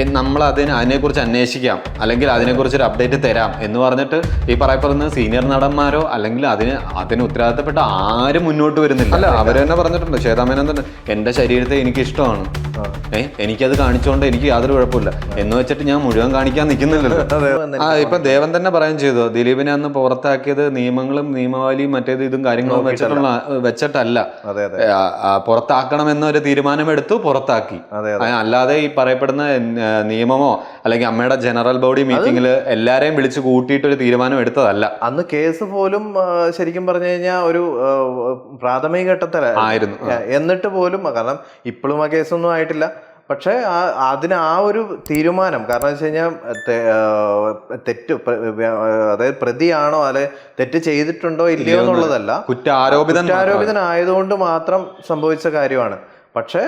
നമ്മൾ അതിന് അതിനെക്കുറിച്ച് അന്വേഷിക്കാം. അല്ലെങ്കിൽ അതിനെക്കുറിച്ച് ഒരു അപ്ഡേറ്റ് തരാം എന്ന് പറഞ്ഞിട്ട് ഈ പറയപ്പെടുന്ന സീനിയർ നടന്മാരോ അല്ലെങ്കിൽ അതിന് അതിന് ഉത്തരവാദിത്തപ്പെട്ട ആരും മുന്നോട്ട് വരുന്നില്ല. അല്ല അവർ തന്നെ പറഞ്ഞിട്ടുണ്ട്. ശ്വേതാമേനൻ തന്നെ. എന്റെ ശരീരത്തെ എനിക്ക് ഇഷ്ടമാണ് ഏ എനിക്കത് കാണിച്ചോണ്ട് എനിക്ക് യാതൊരു കുഴപ്പമില്ല. എന്ന് വെച്ചിട്ട് ഞാൻ മുഴുവൻ കാണിക്കാൻ നിൽക്കുന്നില്ലല്ലോ. ആ ഇപ്പൊ ദേവൻ തന്നെ പറയാൻ ചെയ്തു. ദിലീപിനെ അന്ന് പുറത്താക്കിയത് നിയമങ്ങളും നിയമവാലിയും മറ്റേത് ഇതും കാര്യങ്ങളും വെച്ചിട്ടുള്ള വെച്ചിട്ടല്ല. പുറത്താക്കണം എന്നൊരു തീരുമാനം എടുത്തു പുറത്താക്കി. അല്ലാതെ ഈ പറയപ്പെടുന്ന നിയമമോ അല്ലെങ്കിൽ അമ്മയുടെ ജനറൽ ബോഡി മീറ്റിംഗിൽ എല്ലാരെയും വിളിച്ചു കൂട്ടിയിട്ട് ഒരു തീരുമാനം എടുത്തതല്ല അന്ന് കേസ് പോലും ശരിക്കും പറഞ്ഞു കഴിഞ്ഞാൽ ഒരു പ്രാഥമിക ഘട്ടത്തിലായിരുന്നു. എന്നിട്ട് പോലും കാരണം ഇപ്പോഴും ആ കേസൊന്നും ആയിട്ടില്ല പക്ഷേ ആ അതിന് ആ ഒരു തീരുമാനം കാരണം വെച്ച് കഴിഞ്ഞാൽ തെറ്റ് അതായത് പ്രതിയാണോ അല്ലെ തെറ്റ് ചെയ്തിട്ടുണ്ടോ ഇല്ലയോ എന്നുള്ളതല്ല. കുറ്റാരോപിതനായതുകൊണ്ട് മാത്രം സംഭവിച്ച കാര്യമാണ്. പക്ഷേ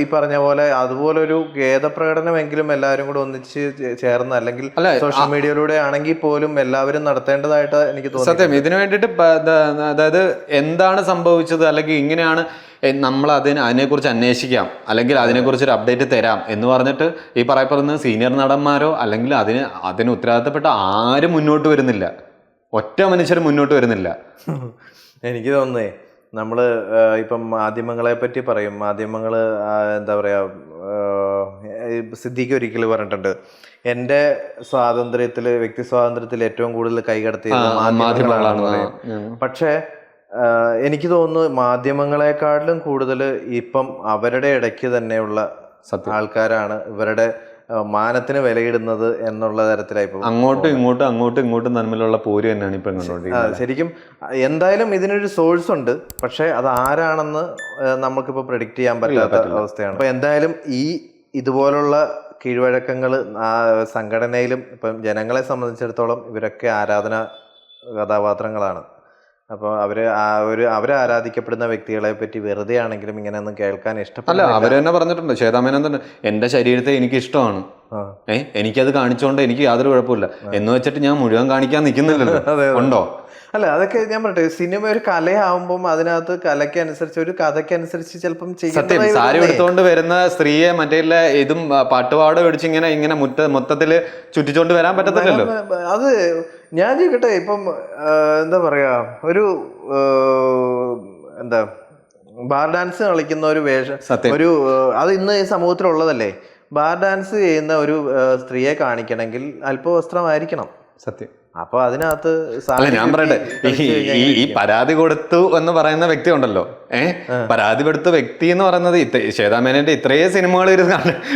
ഈ പറഞ്ഞ പോലെ അതുപോലെ അതുപോലൊരു ഖേദപ്രകടനമെങ്കിലും എല്ലാവരും കൂടെ ഒന്നിച്ച് ചേർന്ന് അല്ലെങ്കിൽ സോഷ്യൽ മീഡിയയിലൂടെ ആണെങ്കിൽ പോലും എല്ലാവരും നടത്തേണ്ടതായിട്ട് എനിക്ക് തോന്നുന്നു സത്യം ഇതിനു വേണ്ടിയിട്ട് അതായത് എന്താണ് സംഭവിച്ചത് അല്ലെങ്കിൽ ഇങ്ങനെയാണ് നമ്മൾ അതിന് അതിനെക്കുറിച്ച് അന്വേഷിക്കാം അല്ലെങ്കിൽ അതിനെക്കുറിച്ച് ഒരു അപ്ഡേറ്റ് തരാം എന്ന് പറഞ്ഞിട്ട് ഈ പറയപ്പെടുന്ന സീനിയർ നടന്മാരോ അല്ലെങ്കിൽ അതിന് അതിന് ഉത്തരവാദിത്തപ്പെട്ട ആരും മുന്നോട്ട് വരുന്നില്ല. ഒറ്റ മനുഷ്യർ മുന്നോട്ട് വരുന്നില്ല. എനിക്ക് തോന്നുന്നേ നമ്മൾ ഇപ്പം മാധ്യമങ്ങളെ പറ്റി പറയും. മാധ്യമങ്ങൾ എന്താ പറയുക സിദ്ദിഖ് ഒരിക്കൽ പറഞ്ഞിട്ടുണ്ട്. എന്റെ സ്വാതന്ത്ര്യത്തിൽ വ്യക്തി സ്വാതന്ത്ര്യത്തിൽ ഏറ്റവും കൂടുതൽ കൈകടത്തിയത് മാധ്യമങ്ങളാണ് പക്ഷേ എനിക്ക് തോന്നുന്നു മാധ്യമങ്ങളെക്കാട്ടിലും കൂടുതൽ ഇപ്പം അവരുടെ ഇടയ്ക്ക് തന്നെയുള്ള ആൾക്കാരാണ് ഇവരുടെ മാനത്തിന് വിലയിടുന്നത് എന്നുള്ള തരത്തിലായി അങ്ങോട്ടും ഇങ്ങോട്ടും അങ്ങോട്ടും ഇങ്ങോട്ടും തമ്മിലുള്ള പോര് തന്നെയാണ് ഇപ്പം കണ്ടുകൊണ്ടിരിക്കുന്നത് ശരിക്കും എന്തായാലും ഇതിനൊരു സോഴ്സ് ഉണ്ട്. പക്ഷേ അത് ആരാണെന്ന് നമുക്കിപ്പോൾ പ്രഡിക്റ്റ് ചെയ്യാൻ പറ്റാത്ത അവസ്ഥയാണ്. അപ്പോൾ എന്തായാലും ഈ ഇതുപോലുള്ള കീഴ്വഴക്കങ്ങൾ സംഘടനയിലും ഇപ്പം ജനങ്ങളെ സംബന്ധിച്ചിടത്തോളം ഇവരൊക്കെ ആരാധന കഥാപാത്രങ്ങളാണ്. അപ്പോൾ അവർ ആ ഒരു അവരെ ആരാധിക്കപ്പെടുന്ന വ്യക്തികളെ പറ്റി വെറുതെ ആണെങ്കിലും ഇങ്ങനെ ഒന്നും കേൾക്കാൻ അല്ല ഇഷ്ടപ്പെടില്ല അവർ തന്നെ പറഞ്ഞിട്ടുണ്ട്. ശ്വേതാമേനൻ തന്നെ. എന്റെ ശരീരത്തെ എനിക്ക് ഇഷ്ടമാണ് ഏഹ് എനിക്കത് കാണിച്ചുകൊണ്ട് എനിക്ക് യാതൊരു കുഴപ്പമില്ല എന്ന് വെച്ചിട്ട് ഞാൻ മുഴുവൻ കാണിക്കാൻ നിൽക്കുന്നില്ലല്ലോ. ഉണ്ടോ? അല്ല അതൊക്കെ ഞാൻ പറയട്ടെ. സിനിമ ഒരു കലയാവുമ്പം അതിനകത്ത് കലയ്ക്ക് അനുസരിച്ച് ഒരു കഥയ്ക്ക് അനുസരിച്ച് ചിലപ്പം സത്യം. സാരി. എടുത്തുകൊണ്ട് വരുന്ന സ്ത്രീയെ മറ്റേ ഇതും പാട്ടുപാട് പിടിച്ച് ഇങ്ങനെ ഇങ്ങനെ മുറ്റ മൊത്തത്തിൽ ചുറ്റിച്ചോണ്ട് വരാൻ പറ്റത്തില്ലല്ലോ. അത് ഞാൻ ചോദിക്കട്ടെ ഇപ്പം എന്താ പറയുക ഒരു എന്താ ബാർ ഡാൻസ് കളിക്കുന്ന ഒരു വേഷം ഒരു അത് ഇന്ന് ഈ സമൂഹത്തിലുള്ളതല്ലേ? ബാർ ഡാൻസ് ചെയ്യുന്ന ഒരു സ്ത്രീയെ കാണിക്കണമെങ്കിൽ അല്പവസ്ത്രമായിരിക്കണം. സത്യം. അപ്പൊ അതിനകത്ത് അല്ല ഞാൻ പറയട്ടെ ഈ ഈ പരാതി കൊടുത്തു എന്ന് പറയുന്ന വ്യക്തി ഉണ്ടല്ലോ. ഏ? പരാതി കൊടുത്ത വ്യക്തി എന്ന് പറയുന്നത് ശ്വേതാമേനന്റെ ഇത്രയും സിനിമകൾ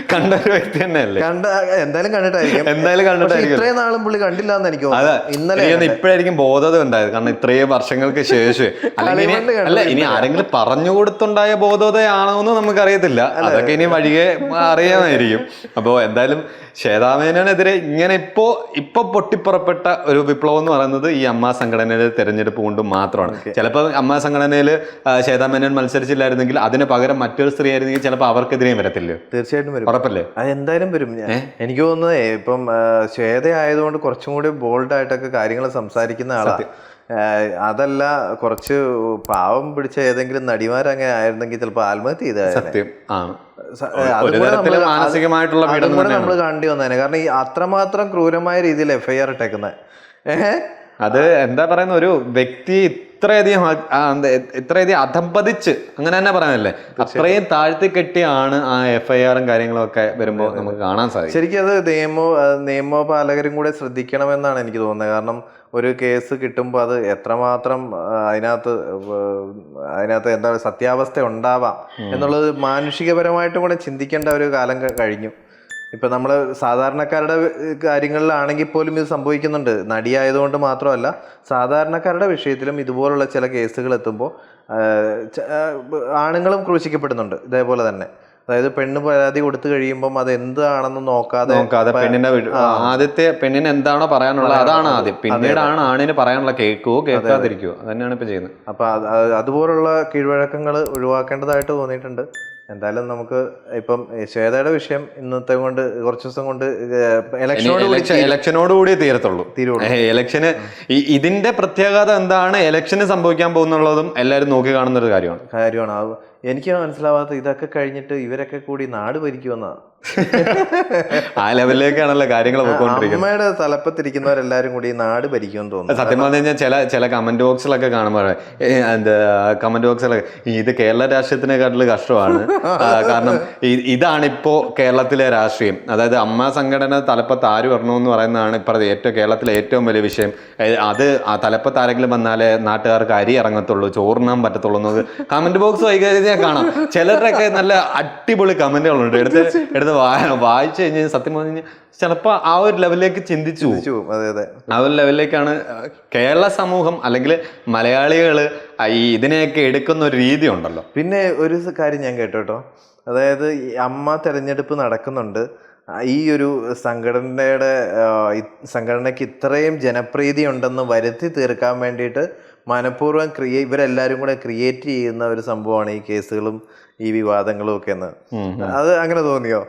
കണ്ട- ഒരു വ്യക്തി തന്നെയല്ലേ? കണ്ട എന്തായാലും കണ്ടിട്ടായിരിക്കും. എന്തായാലും കണ്ടിട്ടായിരിക്കും. ഇത്രയും നാളും പുള്ളി കണ്ടില്ല എന്ന് എനിക്ക് അതെ ഇന്നലെ ഇപ്പോഴായിരിക്കും ബോധത ഉണ്ടായത്. കാരണം ഇത്രയും വർഷങ്ങൾക്ക് ശേഷം അല്ലെങ്കിൽ അല്ല ഇനി ആരെങ്കിലും പറഞ്ഞു കൊടുത്തുണ്ടായ ബോധതയാണോ എന്ന് നമുക്ക് നമുക്കറിയത്തില്ല അതൊക്കെ ഇനി വഴിയെ അറിയാമായിരിക്കും. അപ്പോ എന്തായാലും ശ്വേതാമേനെതിരെ ഇങ്ങനെ ഇപ്പോ ഇപ്പൊ പൊട്ടിപ്പുറപ്പെട്ട ഒരു വിപ്ലവം എന്ന് പറയുന്നത് ഈ അമ്മ സംഘടനയിലെ തെരഞ്ഞെടുപ്പ് കൊണ്ട് മാത്രമാണ്. ചിലപ്പോൾ അമ്മ സംഘടനയിൽ ശ്വേതാമേനൻ മത്സരിച്ചില്ലായിരുന്നെങ്കിൽ അതിന് പകരം മറ്റൊരു സ്ത്രീ ആയിരുന്നെങ്കിൽ ചിലപ്പോൾ അവർക്കെതിരെയും വരത്തില്ലേ? തീർച്ചയായിട്ടും വരും. ഉറപ്പല്ലേ? അത് എന്തായാലും വരും. എനിക്ക് തോന്നുന്നത് ഇപ്പം ശ്വേത ആയതുകൊണ്ട് കുറച്ചും കൂടി ബോൾഡായിട്ടൊക്കെ കാര്യങ്ങൾ സംസാരിക്കുന്ന ആളാണ് അതല്ല കുറച്ച് പാവം പിടിച്ച ഏതെങ്കിലും നടിമാരങ്ങനെ ആയിരുന്നെങ്കിൽ ചിലപ്പോൾ ആത്മഹത്യ ചെയ്തായിരുന്നു. സത്യം. മാനസികമായിട്ടുള്ള. നമ്മൾ കണ്ടി വന്നേനെ. കാരണം ഈ അത്രമാത്രം ക്രൂരമായ രീതിയിൽ എഫ്ഐആർ ഇട്ടേക്കുന്നത് ഏഹ് അത് എന്താ പറയുന്ന ഒരു വ്യക്തി ഇത്രയധികം ഇത്രയധികം അധംപതിച്ച് അങ്ങനെ തന്നെ പറയാനല്ലേ? അത്രയും താഴ്ത്തി കെട്ടിയാണ് ആ എഫ് ഐ ആറും കാര്യങ്ങളും ഒക്കെ വരുമ്പോൾ നമുക്ക് കാണാൻ സാധിക്കും. ശരിക്കും അത് നിയമോ നിയമപാലകരും കൂടെ ശ്രദ്ധിക്കണമെന്നാണ് എനിക്ക് തോന്നുന്നത്. കാരണം ഒരു കേസ് കിട്ടുമ്പോൾ അത് എത്രമാത്രം അതിനകത്ത് അതിനകത്ത് എന്താ സത്യാവസ്ഥ ഉണ്ടാവാം എന്നുള്ളത് മാനുഷികപരമായിട്ടും കൂടെ ചിന്തിക്കേണ്ട ഒരു കാലം കഴിഞ്ഞു. ഇപ്പൊ നമ്മൾ സാധാരണക്കാരുടെ കാര്യങ്ങളിലാണെങ്കിൽ പോലും ഇത് സംഭവിക്കുന്നുണ്ട്. നടിയായതുകൊണ്ട് മാത്രമല്ല സാധാരണക്കാരുടെ വിഷയത്തിലും ഇതുപോലുള്ള ചില കേസുകൾ എത്തുമ്പോൾ ആണുങ്ങളും ക്രൂശിക്കപ്പെടുന്നുണ്ട് ഇതേപോലെ തന്നെ. അതായത് പെണ്ണ് പരാതി കൊടുത്തു കഴിയുമ്പം അത് എന്താണെന്ന് നോക്കാതെ നോക്കാതെ പെണ്ണിന്റെ ആദ്യത്തെ പെണ്ണിന് എന്താണോ പറയാനുള്ളത് അതാണ് ആദ്യം. പിന്നീടാണ് ആണിന് പറയാനുള്ള കേൾക്കുവോ കേൾക്കാതിരിക്കുവോ അതന്നെയാണ് തന്നെയാണ് ഇപ്പൊ ചെയ്യുന്നത്. അപ്പൊ അത് അത് അതുപോലുള്ള കീഴ്വഴക്കങ്ങൾ ഒഴിവാക്കേണ്ടതായിട്ട് തോന്നിയിട്ടുണ്ട്. എന്തായാലും നമുക്ക് ഇപ്പം ശ്വേതയുടെ വിഷയം ഇന്നത്തെ കൊണ്ട് കുറച്ച് ദിവസം കൊണ്ട് ഇലക്ഷനോട് കൂടി ഇലക്ഷനോട് കൂടി തീരത്തുള്ളൂ. തീരുള്ളൂ. ഇലക്ഷന് ഇതിന്റെ പ്രത്യേകത എന്താണ്? ഇലക്ഷന് സംഭവിക്കാൻ പോകുന്നുള്ളതും എല്ലാവരും നോക്കി കാണുന്ന ഒരു കാര്യമാണ്. കാര്യമാണ് എനിക്ക് മനസ്സിലാവാത്ത ഇതൊക്കെ കഴിഞ്ഞിട്ട് ഇവരൊക്കെ കൂടി നാട് ഭരിക്കുമെന്നാണ് ആ ലെവലിലേക്കാണല്ലോ കാര്യങ്ങൾ അമ്മയുടെ തലപ്പത്തിരിക്കുന്നവരെല്ലാരും കൂടി നാട് ഭരിക്കുമെന്ന് തോന്നുന്നു. സത്യം പറഞ്ഞു കഴിഞ്ഞാൽ ചില ചില കമന്റ് ബോക്സിലൊക്കെ കാണുമ്പോൾ എന്താ കമന്റ് ബോക്സിലൊക്കെ ഇത് കേരള രാഷ്ട്രീയത്തിനെക്കാട്ടിൽ കഷ്ടമാണ്. കാരണം ഇതാണ് ഇപ്പോ കേരളത്തിലെ രാഷ്ട്രീയം. അതായത് അമ്മ സംഘടന തലപ്പത്ത് ആര് വരണോ എന്ന് പറയുന്നതാണ് ഇപ്പറത് ഏറ്റവും കേരളത്തിലെ ഏറ്റവും വലിയ വിഷയം. അത് ആ തലപ്പത്ത് ആരെങ്കിലും വന്നാലേ നാട്ടുകാർക്ക് അരി ഇറങ്ങത്തുള്ളൂ ചോറിനാൻ പറ്റത്തുള്ളൂ എന്നത് കമന്റ് ബോക്സ് വൈകാതെ കാണാം. ചിലരുടെയൊക്കെ നല്ല അടിപൊളി കമന്റുകളുണ്ട്. എടുത്ത് എടുത്ത് വായ- വായിച്ചു കഴിഞ്ഞാൽ സത്യം പറഞ്ഞു കഴിഞ്ഞാൽ ചിലപ്പോൾ ആ ഒരു ലെവലിലേക്ക് ചിന്തിച്ചു പോകും. അതെ അതെ. ആ ഒരു ലെവലിലേക്കാണ് കേരള സമൂഹം അല്ലെങ്കിൽ മലയാളികൾ ഈ ഇതിനെയൊക്കെ എടുക്കുന്ന ഒരു രീതി ഉണ്ടല്ലോ. പിന്നെ ഒരു കാര്യം ഞാൻ കേട്ടോ കേട്ടോ. അതായത് അമ്മ തെരഞ്ഞെടുപ്പ് നടക്കുന്നുണ്ട്. ഈ ഒരു സംഘടനയുടെ സംഘടനയ്ക്ക് ഇത്രയും ജനപ്രീതി ഉണ്ടെന്ന് വരുത്തി തീർക്കാൻ വേണ്ടിയിട്ട് മനഃപൂർവം ക്രിയേ ഇവരെല്ലാവരും കൂടെ ക്രിയേറ്റ് ചെയ്യുന്ന ഒരു സംഭവമാണ് ഈ കേസുകളും ഈ വിവാദങ്ങളും ഒക്കെ എന്ന്. അത് അങ്ങനെ തോന്നിയോ?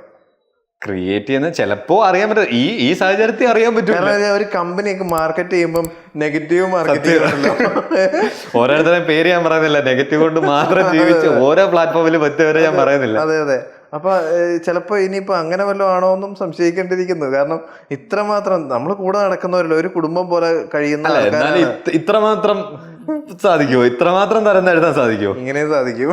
ക്രിയേറ്റ് ചെയ്യുന്ന ചിലപ്പോ അറിയാൻ പറ്റും. ഈ ഈ സാഹചര്യത്തിൽ അറിയാൻ പറ്റും ഒരു ഒരു കമ്പനിയൊക്കെ മാർക്കറ്റ് ചെയ്യുമ്പോൾ നെഗറ്റീവ് മാർക്കറ്റ് ഓരോരുത്തരെയും പേര് ഞാൻ പറയുന്നില്ല. നെഗറ്റീവ് കൊണ്ട് മാത്രം ജീവിച്ച് ഓരോ പ്ലാറ്റ്ഫോമിൽ പറ്റിയവരെ ഞാൻ പറയുന്നില്ല. അതെ അതെ. അപ്പൊ ചിലപ്പോൾ ചിലപ്പോ ഇനിയിപ്പോ അങ്ങനെ വല്ലതും ആണോ എന്നും സംശയിക്കേണ്ടിയിരിക്കുന്നു. കാരണം ഇത്രമാത്രം നമ്മൾ കൂടെ നടക്കുന്നവരല്ലോ ഒരു കുടുംബം പോലെ കഴിയുന്ന ഇത്രമാത്രം സാധിക്കുമോ ഇത്രമാത്രം തരം എഴുതാൻ സാധിക്കുമോ ഇങ്ങനെ സാധിക്കും.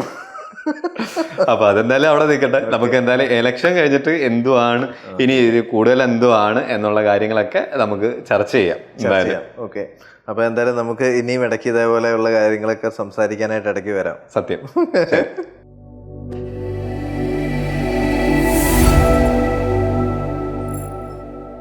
അപ്പൊ അതെന്തായാലും അവിടെ നിൽക്കട്ടെ. നമുക്ക് എന്തായാലും എലക്ഷൻ കഴിഞ്ഞിട്ട് എന്തുവാണ് ഇനി കൂടുതൽ എന്തുവാണ് എന്നുള്ള കാര്യങ്ങളൊക്കെ നമുക്ക് ചർച്ച ചെയ്യാം. എന്തായാലും. ഓക്കെ. അപ്പൊ എന്തായാലും നമുക്ക് ഇനിയും ഇടയ്ക്ക് ഇതേപോലെയുള്ള കാര്യങ്ങളൊക്കെ സംസാരിക്കാനായിട്ട് ഇടയ്ക്ക് വരാം. സത്യം.